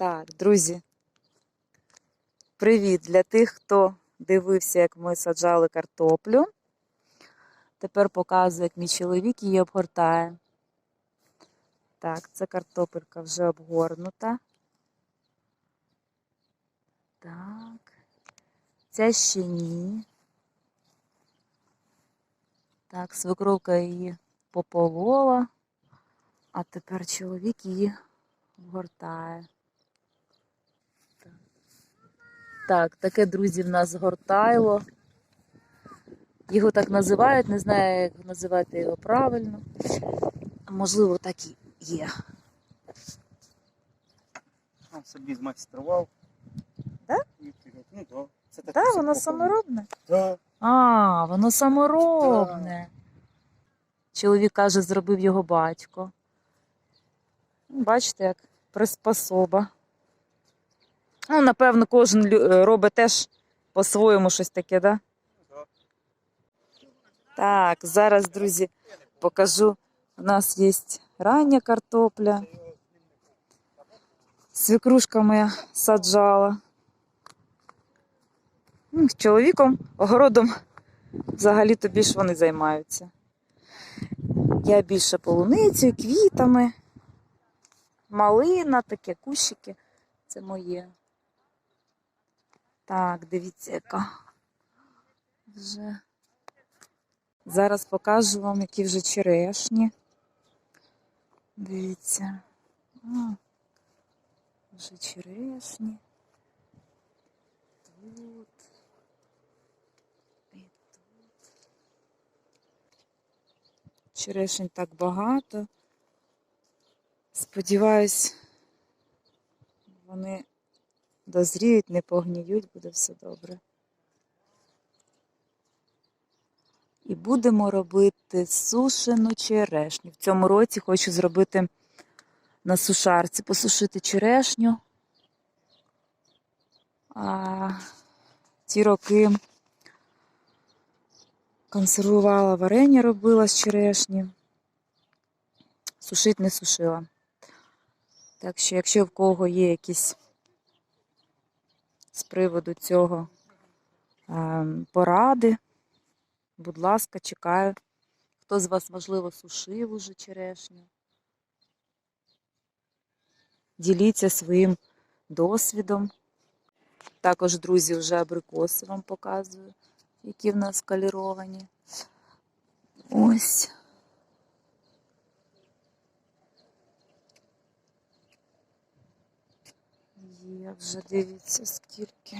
Так, друзі. Привіт для тих, хто дивився, як ми саджали картоплю. Тепер показую, як мій чоловік її обгортає. Так, це картопелька вже обгорнута. Так. Ця ще ні. Так, свекровка її пополола, а тепер чоловік її обгортає. Так. Так, таке, друзі, в нас гортайло. Його так називають, не знаю, як називати його правильно. Можливо, так і є. Сам собі змайстрував. Да? І Ну, да. Це Так, все воно саморобне. Да. А, воно саморобне. Чоловік каже, зробив його батько. Ну, Бачите, як приспособа. Ну, напевно, кожен лю- е, робить теж по-своєму щось таке, да? Так, зараз, друзі, покажу. У нас є рання картопля. Свекрушка моя саджала. З чоловіком, огородом взагалі-то більш вони займаються. Я більше полуницею, квітами, малина, таке кущики. Це моє. Так, дивіться, яка вже. Зараз покажу вам, які вже черешні. Дивіться. А, вже черешні. Тут. І тут. Черешень так багато. Сподіваюсь, вони дозріють, не погніють, буде все добре. І будемо робити сушену черешню. В цьому році хочу зробити на сушарці, посушити черешню. А ті роки консервувала варення, робила з черешні. Сушить не сушила. Так що, якщо в кого є якісь з приводу цього ем, поради, будь ласка, чекаю. Хто з вас, можливо, сушив уже черешню? Діліться своїм досвідом. Також, друзі, вже абрикоси вам показую, які в нас каліровані. Ось. Є вже, дивіться, скільки.